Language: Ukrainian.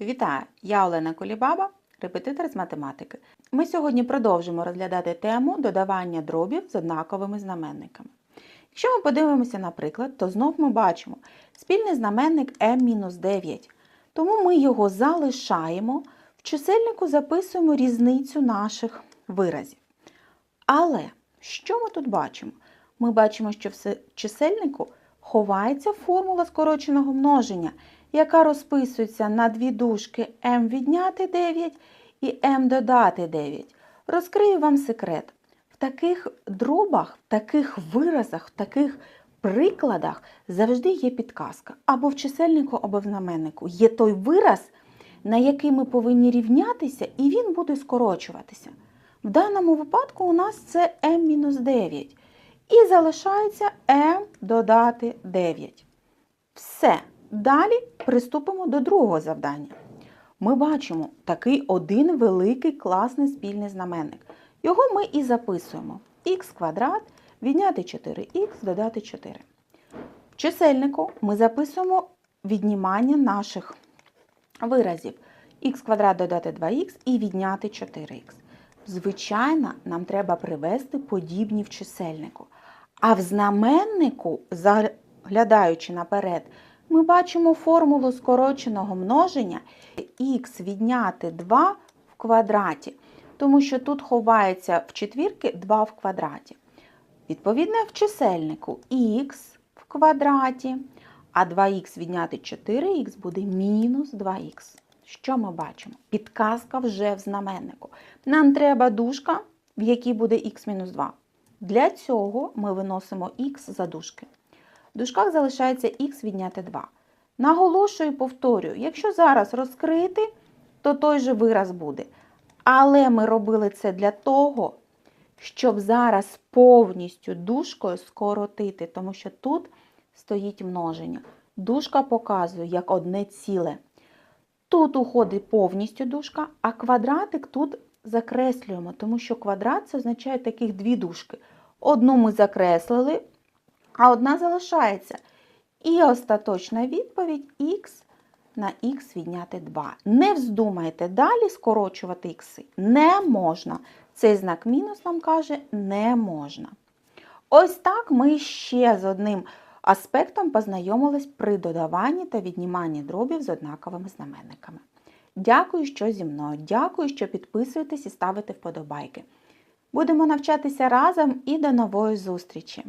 Вітаю! Я Олена Колібаба, репетитор з математики. Ми сьогодні продовжимо розглядати тему додавання дробів з однаковими знаменниками. Якщо ми подивимося на приклад, то знов ми бачимо спільний знаменник m-9, тому ми його залишаємо, в чисельнику записуємо різницю наших виразів. Але що ми тут бачимо? Ми бачимо, що в чисельнику ховається формула скороченого множення, яка розписується на дві дужки m відняти 9 і m додати 9. Розкрию вам секрет. В таких дробах, в таких виразах, в таких прикладах завжди є підказка. Або в чисельнику, або в знаменнику. Є той вираз, на який ми повинні рівнятися, і він буде скорочуватися. В даному випадку у нас це m-9. І залишається m додати 9. Все. Далі приступимо до другого завдання. Ми бачимо такий один великий класний спільний знаменник. Його ми і записуємо. х квадрат відняти 4х додати 4. В чисельнику ми записуємо віднімання наших виразів. х квадрат додати 2х і відняти 4х. Звичайно, нам треба привести подібні в чисельнику. А в знаменнику, заглядаючи наперед, ми бачимо формулу скороченого множення х відняти 2 в квадраті, тому що тут ховається в четвірки 2 в квадраті. Відповідно, в чисельнику х в квадраті, а 2х відняти 4х буде мінус 2х. Що ми бачимо? Підказка вже в знаменнику. Нам треба дужка, в якій буде х-2. Для цього ми виносимо х за дужки. В дужках залишається х відняти 2. Наголошую повторюю, якщо зараз розкрити, то той же вираз буде. Але ми робили це для того, щоб зараз повністю дужкою скоротити, тому що тут стоїть множення. Дужка показує як одне ціле. Тут уходить повністю дужка, а квадратик тут закреслюємо, тому що квадрат це означає таких дві дужки. Одну ми закреслили, а одна залишається. І остаточна відповідь х на х відняти 2. Не вздумайте далі скорочувати х. Не можна. Цей знак мінус нам каже не можна. Ось так ми ще з одним аспектом познайомились при додаванні та відніманні дробів з однаковими знаменниками. Дякую, що зі мною. Дякую, що підписуєтесь і ставите вподобайки. Будемо навчатися разом і до нової зустрічі!